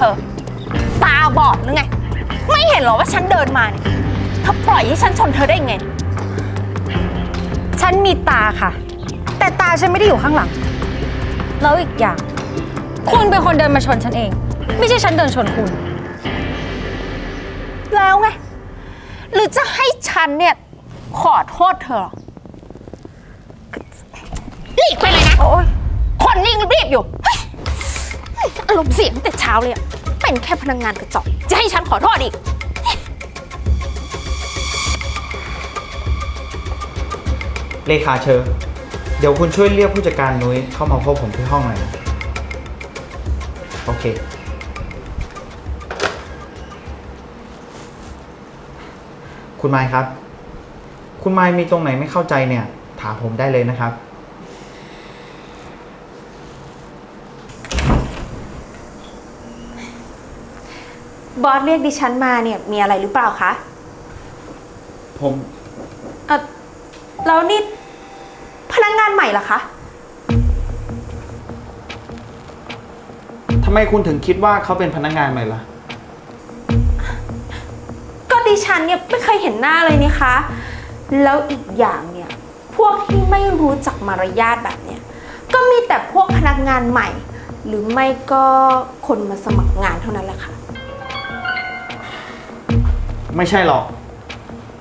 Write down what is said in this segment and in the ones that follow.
ธอ ตาบอดหรือไง ไม่เห็นเหรอว่าฉันเดินมาเนี่ยเธอปล่อยให้ฉันชนเธอได้ไง ฉันมีตาค่ะ แต่ตาฉันไม่ได้อยู่ข้างหลัง แล้วอีกอย่าง คุณเป็นคนเดินมาชนฉันเอง ไม่ใช่ฉันเดินชนคุณ แล้วไง หรือจะให้ฉันเนี่ย ขอโทษเธอเหรอรีบไปเลยนะโอ๊ยคนนิ่งรีบอยู่เฮ้ย อารมณ์เสียตั้งแต่เช้าเลยอะเป็นแค่พนักงานกระจอกจะให้ฉันขอโทษอีก เลขาเชอเดี๋ยวคุณช่วยเรียกผู้จัดการนุ้ยเข้ามาพบผมที่ห้องหน่อยนะโอเค คุณไมค์ครับ คุณไมค์มีตรงไหนไม่เข้าใจเนี่ย ถามผมได้เลยนะครับ บอสเรียกดิฉันมาเนี่ยมีอะไรหรือเปล่าคะผมเออแล้วนี่พนักงานใหม่เหรอคะ ทำไมคุณถึงคิดว่าเขาเป็นพนักงานใหม่ล่ะ ก็ดิฉันเนี่ยไม่เคยเห็นหน้าเลยนี่คะ แล้วอีกอย่างเนี่ย พวกที่ไม่รู้จักมารยาทแบบเนี้ยก็มีแต่พวกพนักงานใหม่ หรือไม่ก็คนมาสมัครงานเท่านั้นแหละค่ะ ไม่ใช่หรอก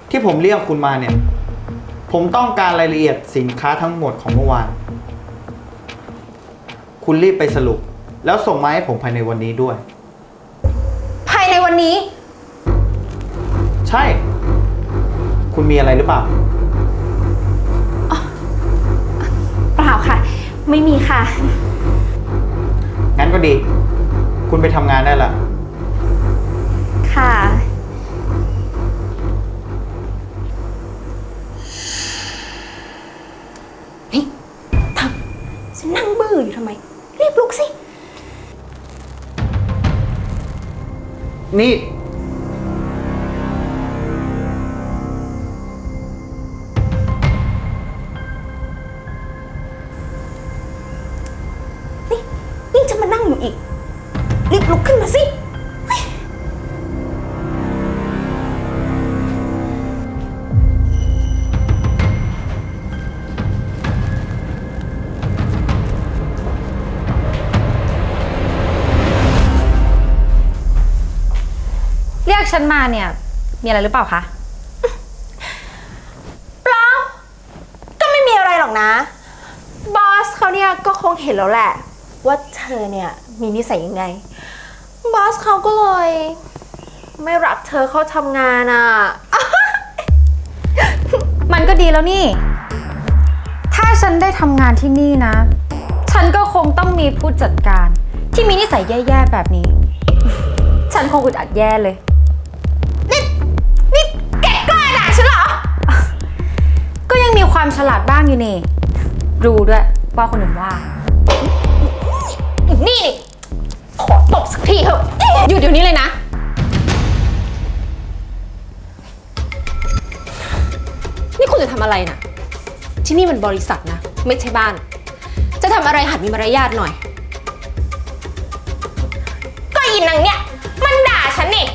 ที่ผมเรียกคุณมาเนี่ย ผมต้องการรายละเอียดสินค้าทั้งหมดของเมื่อวาน คุณรีบไปสรุป แล้วส่งมาให้ผมภายในวันนี้ด้วย ภายในวันนี้ ใช่ คุณมีอะไรหรือเปล่า เปล่าค่ะ ไม่มีค่ะ งั้นก็ดี คุณไปทำงานได้ละค่ะ นี่ ฉันมาเนี่ย มีอะไรหรือเปล่าคะ เปล่าก็ไม่มีอะไรหรอกนะ บอสเขาเนี่ยก็คงเห็นแล้วแหละ ว่าเธอเนี่ยมีนิสัยยังไง บอสเขาก็เลย ไม่รับเธอเข้าทำงานอะ มันก็ดีแล้วนี่ ถ้าฉันได้ทำงานที่นี่นะ ฉันก็คงต้องมีผู้จัดการ ที่มีนิสัยแย่ๆแบบนี้ ฉันคงอึดอัดแย่เลย ความฉลาดบ้างอยู่นี่ รู้ด้วยว่าคนอื่นว่า นี่นี่ขอตบสักทีเถอะหยุดเดี๋ยวนี้เลยนะ นี่คุณจะทำอะไรนะที่นี่มันบริษัทนะ ไม่ใช่บ้าน จะทำอะไรหัดมีมารยาทหน่อย ก็ยินนางเนี่ย มันด่าฉันนี่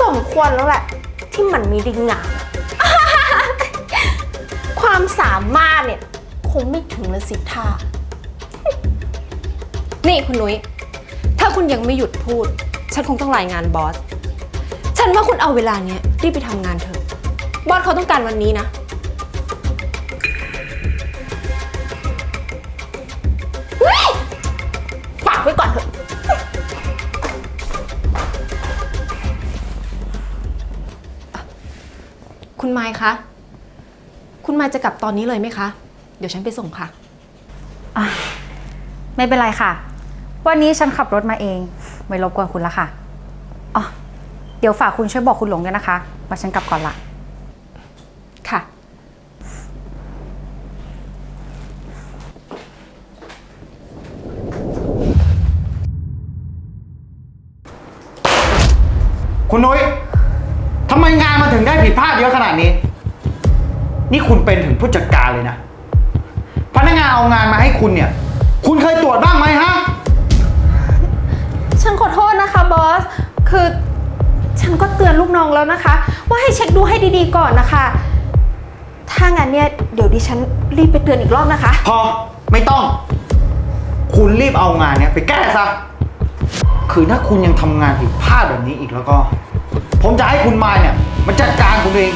สมควรแล้วแหละ ที่มันมีดีงหงา ความสามารถเนี่ย คงไม่ถึงละสิท่า นี่คุณนุ้ย ถ้าคุณยังไม่หยุดพูด ฉันคงต้องรายงานบอส ฉันว่าคุณเอาเวลาเนี้ยรีบไปทำงานเถอะ บอสเขาต้องการวันนี้นะ ฝากไว้ก่อนเถอะ คุณไมค์คะ คุณไมค์จะกลับตอนนี้เลยไหมคะ เดี๋ยวฉันไปส่งค่ะไม่เป็นไรค่ะ วันนี้ฉันขับรถมาเอง ไม่รบกวนคุณละค่ะอ๋อเดี๋ยวฝากคุณช่วยบอกคุณหลงด้วยนะคะว่าฉันกลับก่อนละ ค่ะ คุณนุ้ย นี่คุณเป็นถึงผู้จัดการเลยนะ พนักงานเอางานมาให้คุณเนี่ย คุณเคยตรวจบ้างไหมฮะฉฉันขอโทษนะคะบอส คือฉันก็เตือนลูกน้องแล้วนะคะ ว่าให้เช็คดูให้ดีๆก่อนนะคะ ถ้างั้นเนี่ยเดี๋ยวดิฉันรีบไปเตือนอีกรอบนะคะ พอไม่ต้อง คุณรีบเอางานเนี้ยไปแก้ซะ คือถ้าคุณยังทำงานผิดพลาดแบบนี้อีกแล้วก็ ผมจะให้คุณมายเนี่ยมาจัดการคุณเอง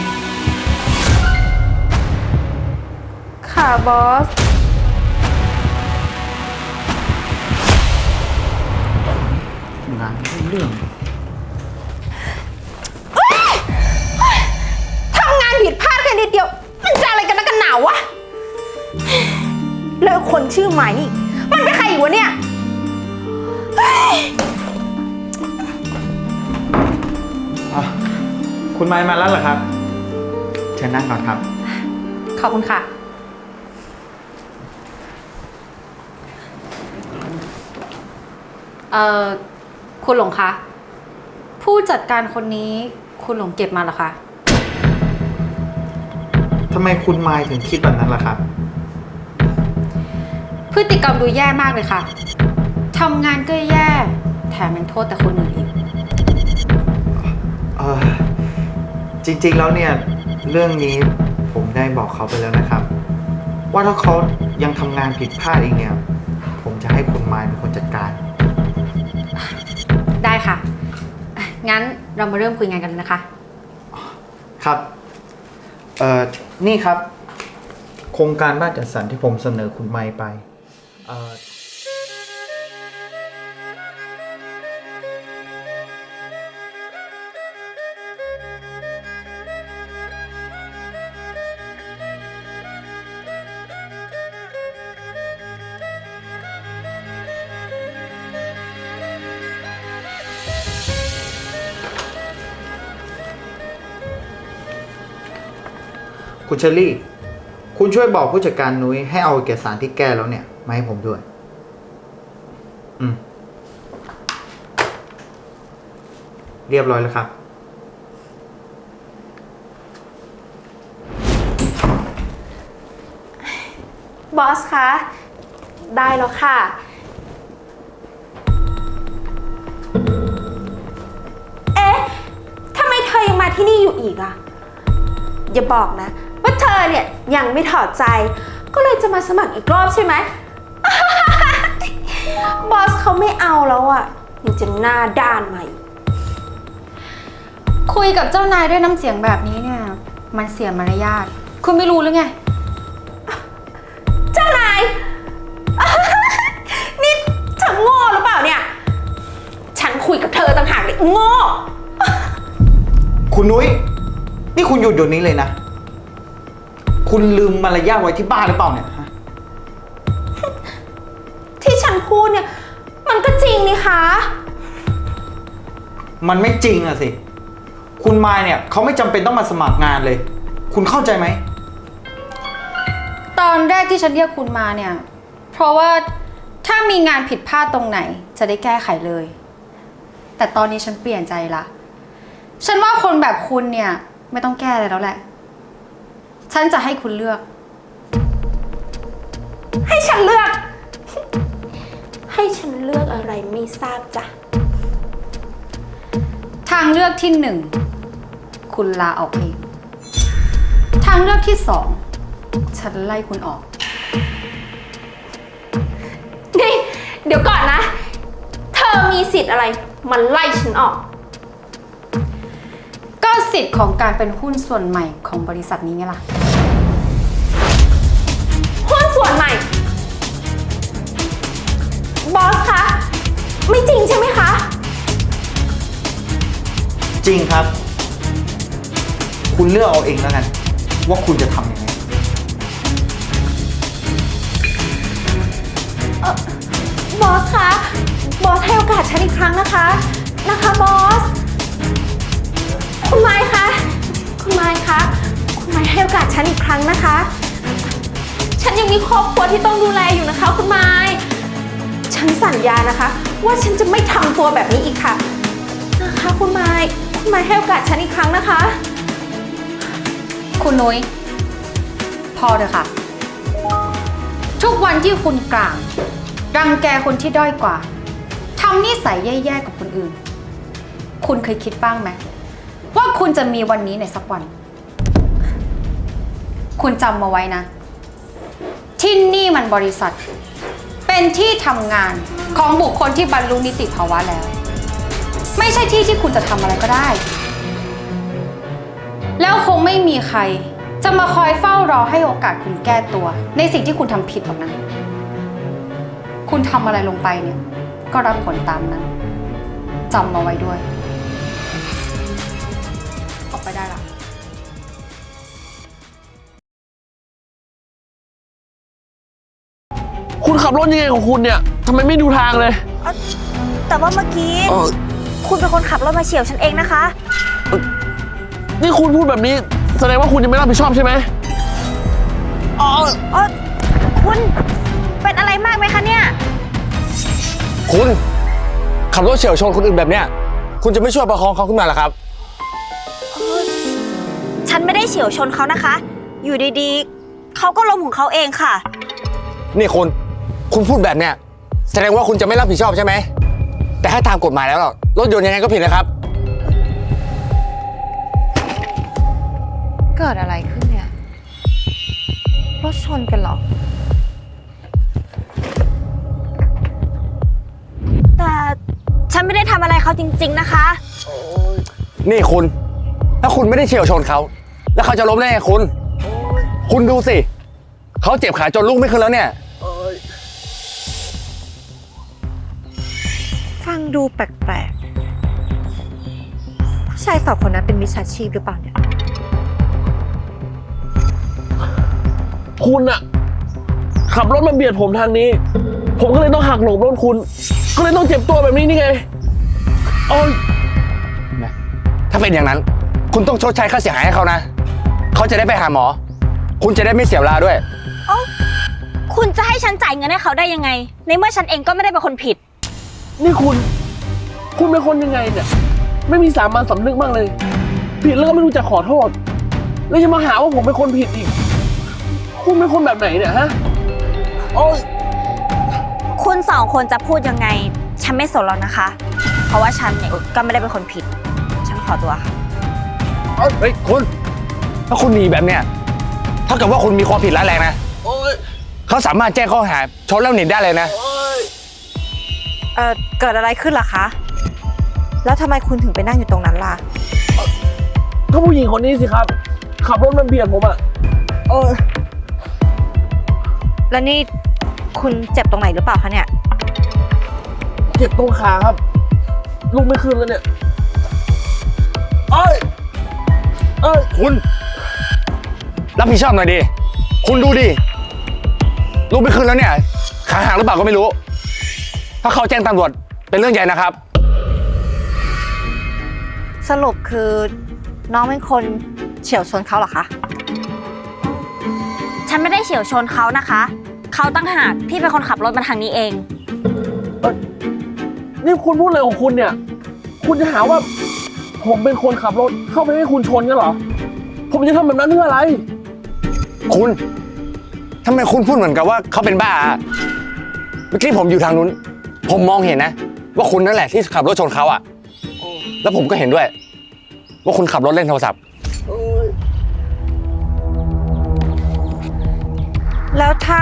ค่ะบอส งานไม่ได้เรื่อง ทำงานผิดพลาดแค่นิดเดียว มันจะอะไรกันนักกันหนาวะ แล้วคนชื่อไม้นี่ มันเป็นใครอีกวะเนี่ยอะคุณไมค์มาแล้วเหรอครับ เชิญนั่งก่อนครับ ขอบคุณค่ะ เอ่อคุณหลงคะ ผู้จัดการคนนี้คุณหลงเก็บมาเหรอคะ ทำไมคุณไมค์ถึงคิดแบบนั้นล่ะครับ พฤติกรรมดูแย่มากเลยค่ะทำงานก็แย่ แถมยังโทษแต่คนอื่นอีก เออจริงๆแล้วเนี่ย เรื่องนี้ผมได้บอกเขาไปแล้วนะครับ ว่าถ้าเขายังทำงานผิดพลาดอีกเนี่ย ผมจะให้คุณไมค์เป็นคนจัดการ ได้ค่ะ งั้นเรามาเริ่มคุยงานกันเลยนะคะ ครับ เอ่อ นี่ครับ โครงการบ้านจัดสรรที่ผมเสนอคุณไมค์ไป เอ่อ คุณเชอรี่ คุณช่วยบอกผู้จัดการนุ้ยให้เอาเอกสารที่แก้แล้วเนี่ย มาให้ผมด้วย อืม เรียบร้อยแล้วครับ บอสคะ ได้แล้วค่ะ เอ๊ะทำไมเธอยังมาที่นี่อยู่อีกอะอย่าบอกนะ ว่าเธอเนี่ยยังไม่ถอดใจ ก็เลยจะมาสมัครอีกรอบใช่ไหม บอสเขาไม่เอาแล้วอะยังจะหน้าด้านมาอีกคุยกับเจ้านายด้วยน้ำเสียงแบบนี้เนี่ย มันเสียมารยาท คุณไม่รู้หรือไง เจ้านาย นี่เธอโง่หรือเปล่าเนี่ย ฉันคุยกับเธอต่างหากเลยโง่ คุณนุ้ย นี่คุณหยุดเดี๋ยวนี้เลยนะ คุณลืมมารยาทไว้ที่บ้านหรือเปล่าเนี่ยฮะที่ฉันพูดเนี่ย มันก็จริงนี่คะ มันไม่จริงอะสิ คุณมายเนี่ยเขาไม่จำเป็นต้องมาสมัครงานเลย คุณเข้าใจไหม ตอนแรกที่ฉันเรียกคุณมาเนี่ย เพราะว่าถ้ามีงานผิดพลาดตรงไหน จะได้แก้ไขเลย แต่ตอนนี้ฉันเปลี่ยนใจละ ฉันว่าคนแบบคุณเนี่ย ไม่ต้องแก้อะไรแล้วแหละ ฉันจะให้คุณเลือก ให้ฉันเลือก ให้ฉันเลือกอะไรไม่ทราบจ้ะ ทางเลือกที่หนึ่ง คุณลาออกเอง ทางเลือกที่สอง ฉันไล่คุณออก นี่ เดี๋ยวก่อนนะ เธอมีสิทธิ์อะไร มันไล่ฉันออกก็ สิทธิ์ของการเป็นหุ้นส่วนใหม่ของบริษัทนี้ไงล่ะ หุ้นส่วนใหม่ บอสคะ ไม่จริงใช่ไหมคะ จริงครับ คุณเลือกเอาเองแล้วกัน ว่าคุณจะทำยังไง บอสคะ บอสให้โอกาสฉันอีกครั้งนะคะ นะคะบอส คุณไม้คะ คุณไม้คะ คุณไม้ให้โอกาสฉันอีกครั้งนะคะ ฉันยังมีครอบครัวที่ต้องดูแลอยู่นะคะ คุณไม้ ฉันสัญญานะคะ ว่าฉันจะไม่ทำตัวแบบนี้อีกค่ะ นะคะ คุณไม้ คุณไม้ให้โอกาสฉันอีกครั้งนะคะ คุณนุ้ยพอเถอะค่ะ ทุกวันที่คุณกลาง รังแกคนที่ด้อยกว่าทำนิสัยแย่ๆกับคนอื่น คุณเคยคิดบ้างไหม ว่าคุณจะมีวันนี้ในสักวัน คุณจำมาไว้นะ ที่นี่มันบริษัท เป็นที่ทำงานของบุคคลที่บรรลุนิติภาวะแล้ว ไม่ใช่ที่ที่คุณจะทำอะไรก็ได้ แล้วคงไม่มีใคร จะมาคอยเฝ้ารอให้โอกาสคุณแก้ตัว ในสิ่งที่คุณทำผิดหรอกนะ คุณทำอะไรลงไปเนี่ย ก็รับผลตามนั้นจำมาไว้ด้วย ไปได้ละคุณขับรถยังไงของคุณเนี่ยทำไมไม่ดูทางเลยแต่ว่าเมื่อกี้ เออคุณเป็นคนขับรถมาเฉียวฉันเองนะคะ นี่คุณพูดแบบนี้ แสดงว่าคุณยังไม่รับผิดชอบใช่ไหมอ๋อเออคุณเป็นอะไรมากไหมคะเนี่ย คุณขับรถเฉียวชนคนอื่นแบบเนี้ย คุณจะไม่ช่วยประคองเขาขึ้นมาเหรอครับ ฉันไม่ได้เฉียวชนเขานะคะ อยู่ดีๆ เขาก็ล้มของเขาเองค่ะ นี่คุณ คุณพูดแบบเนี้ยแสดงว่าคุณจะไม่รับผิดชอบใช่ไหม แต่ถ้าตามกฎหมายแล้วอะรถยนต์ยังไงก็ผิดนะครับ เกิดอะไรขึ้นเนี่ย รถชนกันเหรอ แต่ฉันไม่ได้ทำอะไรเขาจริง ๆนะคะ นี่คุณ ถ้าคุณไม่ได้เฉียวชนเขา แล้วเขาจะล้มได้ไงคุณ คุณดูสิ เขาเจ็บขาจนลุกไม่ขึ้นแล้วเนี่ย ฟังดูแปลกๆ ผู้ชายสองคนนั้นเป็นมิจฉาชีพหรือเปล่าเนี่ย คุณอะขับรถมาเบียดผมทางนี้ ผมก็เลยต้องหักหลบรถคุณ ก็เลยต้องเจ็บตัวแบบนี้นี่ไงโอ้ยถ้าเป็นอย่างนั้น คุณต้องชดใช้ค่าเสียหายให้เขานะ เขาจะได้ไปหาหมอ คุณจะได้ไม่เสียเวลาด้วยคุณจะให้ฉันจ่ายเงินให้เขาได้ยังไง ในเมื่อฉันเองก็ไม่ได้เป็นคนผิด นี่คุณ คุณเป็นคนยังไงเนี่ย ไม่มีสามัญสำนึกบ้างเลย ผิดแล้วก็ไม่รู้จะขอโทษ แล้วยังมาหาว่าผมเป็นคนผิดอีก คุณเป็นคนแบบไหนเนี่ยฮะ โอ้ยคุณสองคนจะพูดยังไง ฉันไม่สนแล้วนะคะ เพราะว่าฉันเนี่ยก็ไม่ได้เป็นคนผิด ฉันขอตัวค่ะเฮ้ยคุณ ถ้าคุณหนีแบบเนี้ยเท่ากับว่าคุณมีความผิดร้ายแรงนะโอ้ยเขาสามารถแจ้งข้อหาชนแล้วหนีได้เลยนะ โอ้ยเอ่อเกิดอะไรขึ้นล่ะคะ แล้วทำไมคุณถึงไปนั่งอยู่ตรงนั้นล่ะ ก็ผู้หญิงคนนี้สิครับ ขับรถมาเบียดผมอะโอ้ยแล้วนี่คุณเจ็บตรงไหนหรือเปล่าคะเนี่ย เจ็บตรงขาครับลุกไม่ขึ้นแล้วเนี่ยโอ้ยเอ้ย คุณ รับผิดชอบหน่อยดิคุณดูดิลุกไม่ขึ้นแล้วเนี่ย ขาหักหรือเปล่าก็ไม่รู้ ถ้าเขาแจ้งตำรวจเป็นเรื่องใหญ่นะครับ สรุปคือน้องเป็นคนเฉียวชนเขาเหรอคะ ฉันไม่ได้เฉียวชนเขานะคะ เขาตั้งหากที่เป็นคนขับรถมาทางนี้เอง นี่คุณพูดอะไรของคุณเนี่ย คุณจะหาว่า ผมเป็นคนขับรถเข้าไปให้คุณชนกันเหรอ ผมจะทำแบบนั้นเพื่ออะไร คุณทำไมคุณพูดเหมือนกับว่าเขาเป็นบ้าอะเมื่อกี้ผมอยู่ทางนู้น ผมมองเห็นนะ ว่าคุณนั่นแหละที่ขับรถชนเขาอะแล้วผมก็เห็นด้วย ว่าคุณขับรถเล่นโทรศัพท์ แล้วถ้า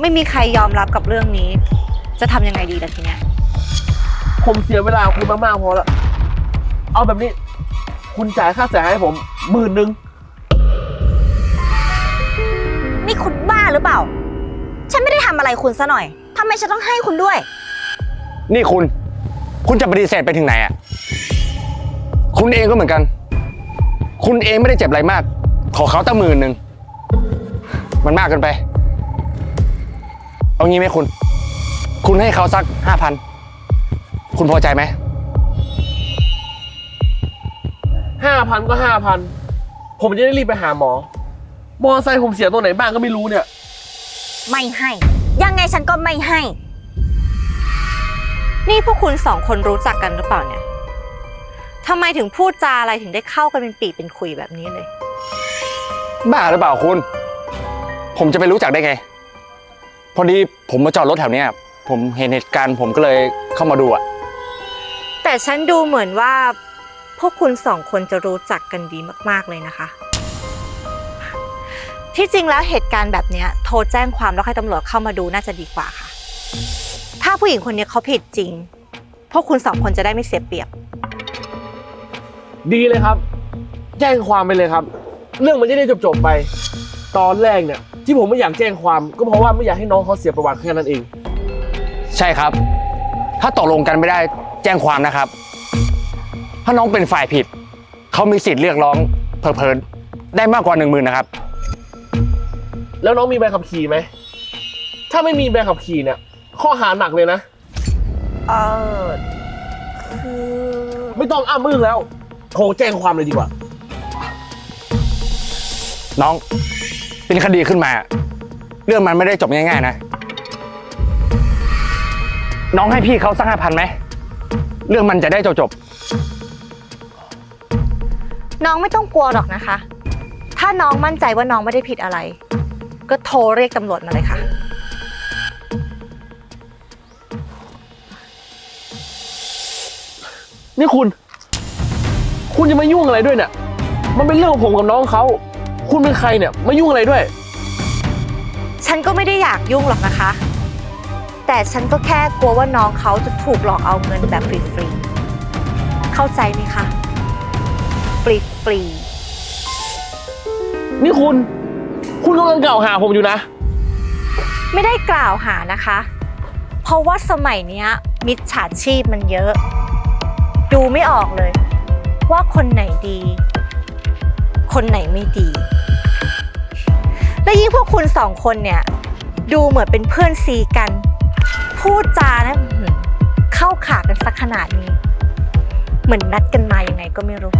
ไม่มีใครยอมรับกับเรื่องนี้ จะทำยังไงดีล่ะทีเนี้ย ผมเสียเวลาคุณมากๆพอแล้วเอาแบบนี้ คุณจ่ายค่าเสียหายให้ผมหมื่นหนึ่ง นี่คุณบ้าหรือเปล่า ฉันไม่ได้ทำอะไรคุณซะหน่อยทำไมฉันต้องให้คุณด้วย นี่คุณ คุณจะปฏิเสธไปถึงไหนอะคุณเองก็เหมือนกัน คุณเองไม่ได้เจ็บอะไรมาก ขอเขาตั้งหมื่นหนึ่ง มันมากเกินไป เอางี้ไหมคุณ คุณให้เขาสักห้าพัน คุณพอใจไหม ห้าพันก็ห้าพัน ผมจะได้รีบไปหาหมอ มอไซค์ผมเสียตรงไหนบ้างก็ไม่รู้เนี่ย ไม่ให้ ยังไงฉันก็ไม่ให้ นี่พวกคุณสองคนรู้จักกันหรือเปล่าเนี่ยทำไมถึงพูดจาอะไรถึงได้เข้ากันเป็นปีเป็นคุยแบบนี้เลย บ้าหรือเปล่าคุณ ผมจะไปรู้จักได้ไง พอดีผมมาจอดรถแถวเนี้ยผมเห็นเหตุการณ์ผมก็เลยเข้ามาดูอะแต่ฉันดูเหมือนว่า พวกคุณสองคนจะรู้จักกันดีมากๆเลยนะคะ ที่จริงแล้วเหตุการณ์แบบเนี้ยโทรแจ้งความแล้วให้ตำรวจเข้ามาดูน่าจะดีกว่าค่ะ ถ้าผู้หญิงคนนี้เขาผิดจริง พวกคุณสองคนจะได้ไม่เสียเปรียบ ดีเลยครับ แจ้งความไปเลยครับ เรื่องมันจะได้จบๆไป ตอนแรกเนี่ยที่ผมไม่อยากแจ้งความก็เพราะว่าไม่อยากให้น้องเขาเสียประวัติแค่นั้นเอง ใช่ครับ ถ้าตกลงกันไม่ได้แจ้งความนะครับ ถ้าน้องเป็นฝ่ายผิด เขามีสิทธิ์เรียกร้องเพอเพลินได้มากกว่าหนึ่งหมื่นนะครับ แล้วน้องมีใบขับขี่ไหม ถ้าไม่มีใบขับขี่เนี่ย ข้อหาหนักเลยนะ เออคือไม่ต้องอ้ามึงแล้ว โทรแจ้งความเลยดีกว่า น้อง เป็นคดีขึ้นมา เรื่องมันไม่ได้จบง่าย ๆ นะ น้องให้พี่เขาสักห้าพันไหม เรื่องมันจะได้จบน้องไม่ต้องกลัวหรอกนะคะ ถ้าน้องมั่นใจว่าน้องไม่ได้ผิดอะไร ก็โทรเรียกตำรวจมาเลยค่ะ นี่คุณ คุณจะมายุ่งอะไรด้วยเนี่ย มันเป็นเรื่องของผมกับน้องเขา คุณเป็นใครเนี่ยมายุ่งอะไรด้วย ฉันก็ไม่ได้อยากยุ่งหรอกนะคะ แต่ฉันก็แค่กลัวว่าน้องเขาจะถูกหลอกเอาเงินแบบฟรีๆ เข้าใจไหมคะ ฟรีๆ นี่คุณ คุณกำลังกล่าวหาผมอยู่นะ ไม่ได้กล่าวหานะคะ เพราะว่าสมัยเนี้ยมิจฉาชีพมันเยอะ ดูไม่ออกเลย ว่าคนไหนดี คนไหนไม่ดี และยิ่งพวกคุณสองคนเนี่ย ดูเหมือนเป็นเพื่อนซีกัน พูดจานะอื้อหือเข้าขากันสักขนาดนี้ เหมือนนัดกันมายังไงก็ไม่รู้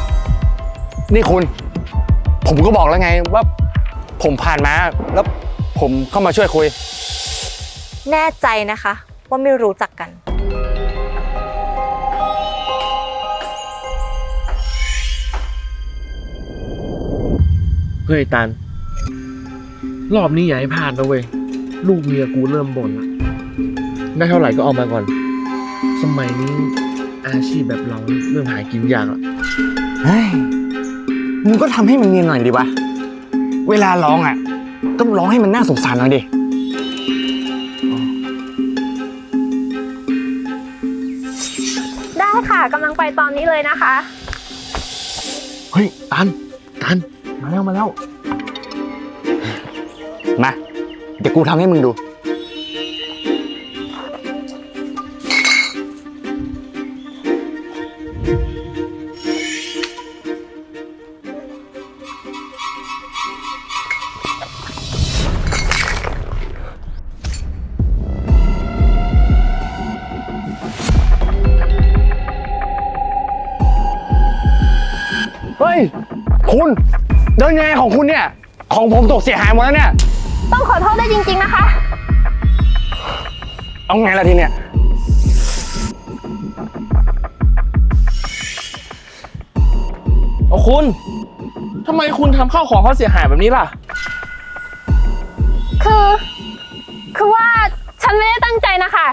ๆนี่คุณ ผมก็บอกแล้วไงว่า ผมผ่านมาแล้วผมเข้ามาช่วยคุย แน่ใจนะคะ ว่าไม่รู้จักกัน เฮ้ยตัน รอบนี้อย่าให้พลาดนะเว้ย ลูกเมียกูเริ่มบ่นละได้เท่าไหร่ก็เอามาก่อน สมัยนี้อาชีพแบบเราเริ่มหากินยากละเฮ้ยมึงก็ทำให้มันเนียนหน่อยดิวะ เวลาร้องอะก็ร้องให้มันน่าสงสารหน่อยดิ ได้ค่ะกำลังไปตอนนี้เลยนะคะ เฮ้ย ตัน ตัน มาแล้ว มาแล้ว มา เดี๋ยวกูทำให้มึงดู เดินยังไงของคุณเนี่ย ของผมตกเสียหายหมดแล้วเนี่ย ต้องขอโทษได้วยจริง ๆนะคะ เอาไงล่ะทีเนี่ย เอาคุณทำไมคุณทำข้าวของเขาเสียหายแบบนี้ล่ะ คือ คือว่าฉันไม่ได้ตั้งใจนะคะ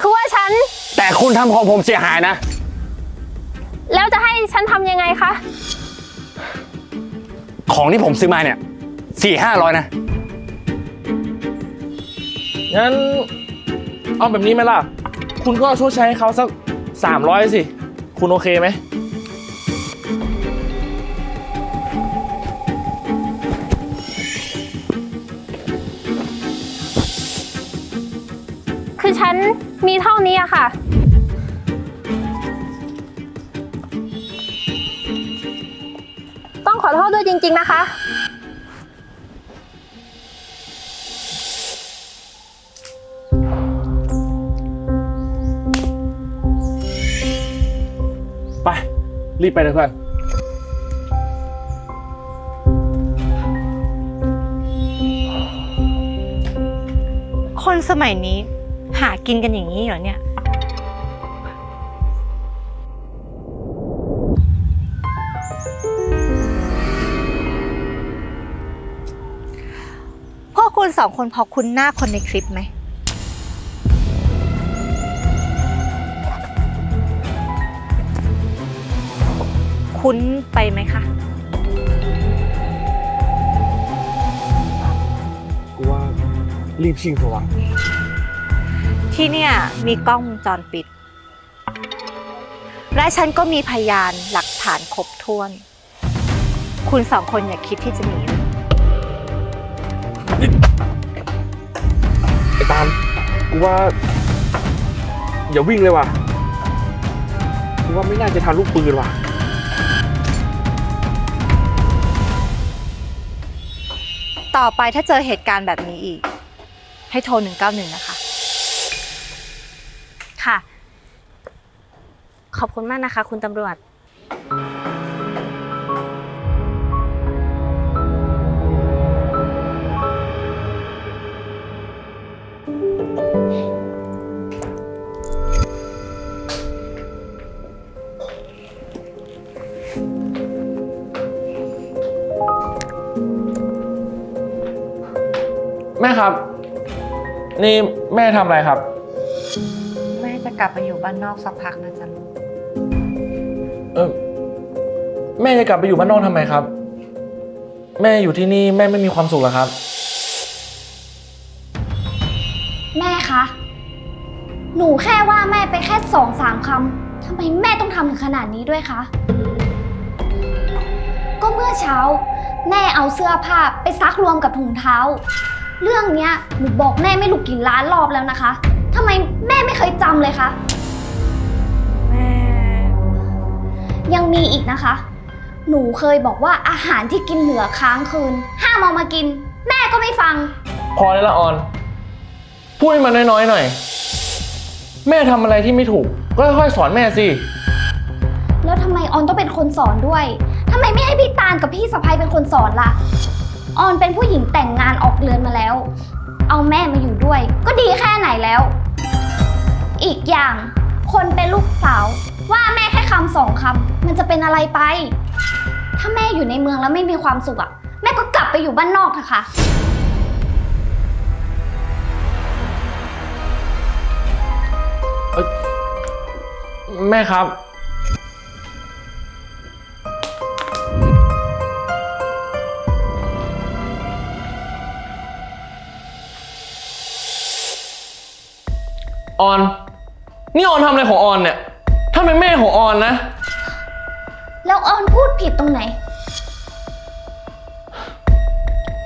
คือว่าฉันแต่คุณทำของผมเสียหายนะ แล้วจะให้ฉันทำยังไงคะ ของที่ผมซื้อมาเนี่ยสี่ห้าร้อยนะ งั้นเอาแบบนี้ไหมล่ะ คุณก็ชดใช้ให้เขาสักสามร้อยสิ คุณโอเคไหม คือฉันมีเท่านี้อะค่ะ โทษด้วยจริง ๆนะคะ ไป รีบไปเลยเพื่อน คนสมัยนี้หากินกันอย่างนี้เหรอเนี่ย องคนพอคุณหน้าคนในคลิปไหม คุ้นไปไหมคะ กูว่ารีบชิงเถอะวะที่เนี่ยมีกล้องวงจรปิด และฉันก็มีพยานหลักฐานครบถ้วน คุณสองคนอย่าคิดที่จะหนี อ้ตาลกูว่า อย่าวิ่งเลยว่ะกูว่าไม่น่าจะทันลูกปืนว่ะ ต่อไปถ้าเจอเหตุการณ์แบบนี้อีก ให้โทร 191 นะคะ ค่ะ ขอบคุณมากนะคะ คุณตำรวจ แม่ครับ นี่แม่ทำอะไรครับ แม่จะกลับไปอยู่บ้านนอกสักพักนะจ๊ะลูกเออแม่จะกลับไปอยู่บ้านนอกทำไมครับ แม่อยู่ที่นี่แม่ไม่มีความสุขเหรอครับ แม่คะ หนูแค่ว่าแม่ไปแค่สองสามคำทำไมแม่ต้องทำถึงขนาดนี้ด้วยคะ ก็เมื่อเช้า แม่เอาเสื้อผ้าไปซักรวมกับถุงเท้า เรื่องเนี้ยหนูบอกแม่ไม่รู้กี่ล้านรอบแล้วนะคะทำไมแม่ไม่เคยจำเลยคะ แม่ ยังมีอีกนะคะ หนูเคยบอกว่าอาหารที่กินเหลือค้างคืน ห้ามเอามากิน แม่ก็ไม่ฟัง พอแล้วละออน พูดให้มันน้อยๆหน่อย แม่ทำอะไรที่ไม่ถูก ก็ค่อยๆสอนแม่สิ แล้วทำไมออนต้องเป็นคนสอนด้วยทำไมไม่ให้พี่ตาลกับพี่สะพ้ยเป็นคนสอนล่ะ ออนเป็นผู้หญิงแต่งงานออกเรือนมาแล้ว เอาแม่มาอยู่ด้วย ก็ดีแค่ไหนแล้ว อีกอย่างคนเป็นลูกสาว ว่าแม่แค่คำสองคำมันจะเป็นอะไรไป ถ้าแม่อยู่ในเมืองแล้วไม่มีความสุขอะแม่ก็กลับไปอยู่บ้านนอกเถอะค่ะ แม่ครับ นี่ออนทำอะไรของออนเนี่ย ถ้าเป็นแม่ของออนนะ แล้วออนพูดผิดตรงไหน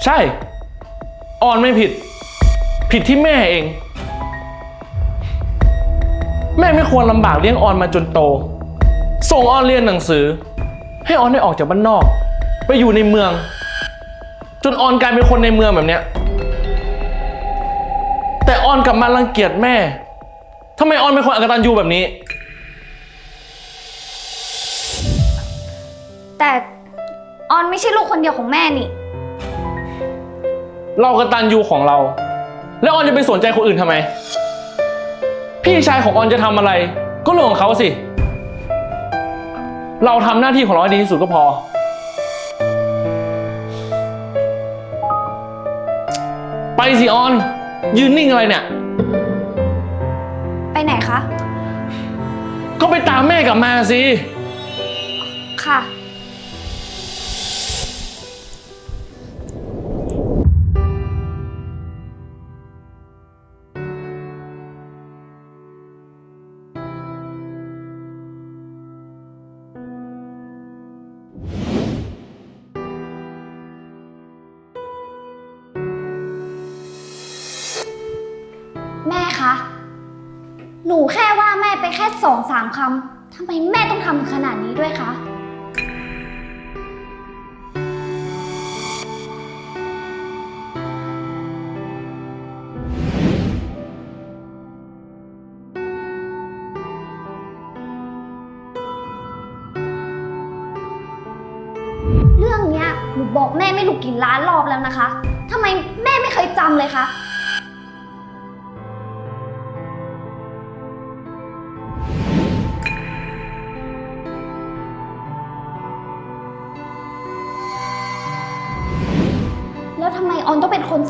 ใช่ ออนไม่ผิด ผิดที่แม่เอง แม่ไม่ควรลำบากเลี้ยงออนมาจนโต ส่งออนเรียนหนังสือ ให้ออนได้ออกจากบ้านนอก ไปอยู่ในเมือง จนออนกลายเป็นคนในเมืองแบบเนี้ย แต่ออนกลับมารังเกียจแม่ ทำไมออนเป็นคนอกตัญญูแบบนี้ แต่ออนไม่ใช่ลูกคนเดียวของแม่นี่ เรากตัญญูของเรา แล้วออนจะไปสนใจคนอื่นทำไม พี่ชายของออนจะทำอะไร ก็เรื่องของเขาสิ เราทำหน้าที่ของเราให้ดีที่สุดก็พอ ไปสิออน ยืนนิ่งอะไรเนี่ย ไปไหนคะ ก็ไปตามแม่กลับมาสิ ค่ะามคำทำไมแม่ต้องทำขนาดนี้ด้วยคะ เรื่องเนี้ยหนูบอกแม่ไม่รู้กี่ล้านรอบแล้วนะคะทำไมแม่ไม่เคยจำเลยคะ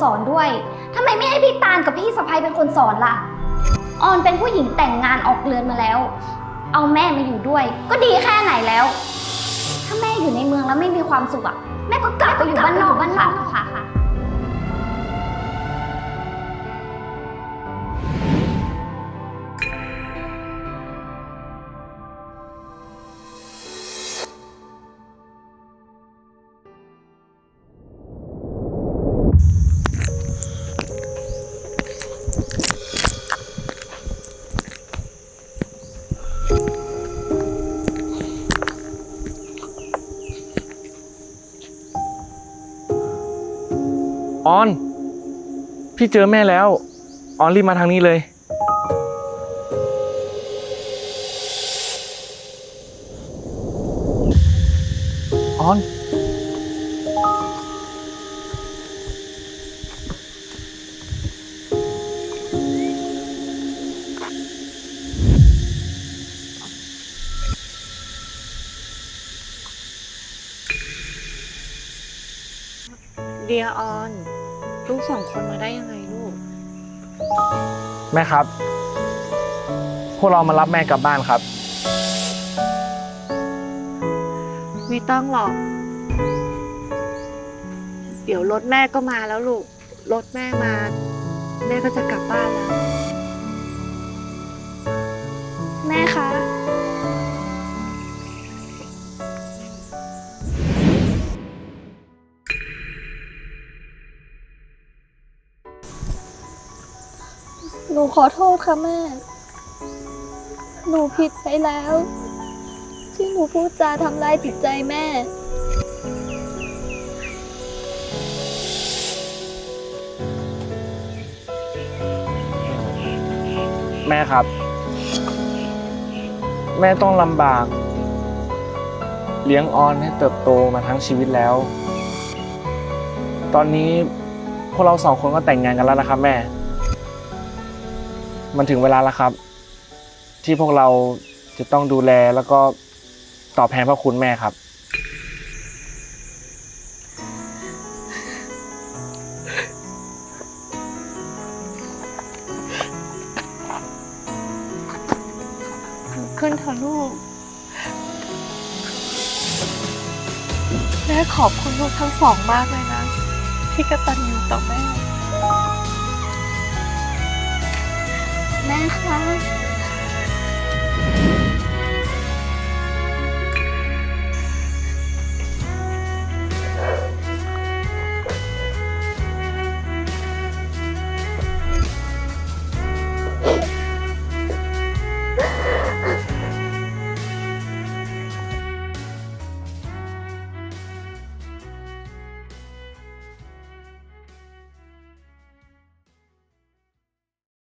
สอนด้วยทำไมไม่ให้พี่ตาลกับพี่สะพ้ยเป็นคนสอนล่ะ ออนเป็นผู้หญิงแต่งงานออกเรือนมาแล้ว เอาแม่มาอยู่ด้วย ก็ดีแค่ไหนแล้ว ถ้าแม่อยู่ในเมืองแล้วไม่มีความสุขอะแม่ก็กลับไปอยู่บ้านนอกบ้านนอกค่ะ ออน พี่เจอแม่แล้ว ออนรีบมาทางนี้เลย ออน ครับ พวกเรามารับแม่กลับบ้านครับ ไม่ต้องหรอก เดี๋ยวรถแม่ก็มาแล้วลูก รถแม่มา แม่ก็จะกลับบ้านแล้ว ขอโทษค่ะแม่ หนูผิดไปแล้ว ที่หนูพูดจาทำร้ายจิตใจแม่ แม่ครับ แม่ต้องลำบาก เลี้ยงออนให้เติบโตมาทั้งชีวิตแล้ว ตอนนี้พวกเราสองคนก็แต่งงานกันแล้วนะครับแม่ มันถึงเวลาแล้วครับ ที่พวกเราจะต้องดูแลแล้วก็ตอบแทนพระคุณแม่ครับ ขึ้นเถอะลูก แม่ขอบคุณลูกทั้งสองมากเลยนะ ที่กตัญญูต่อแม่ แม่คะ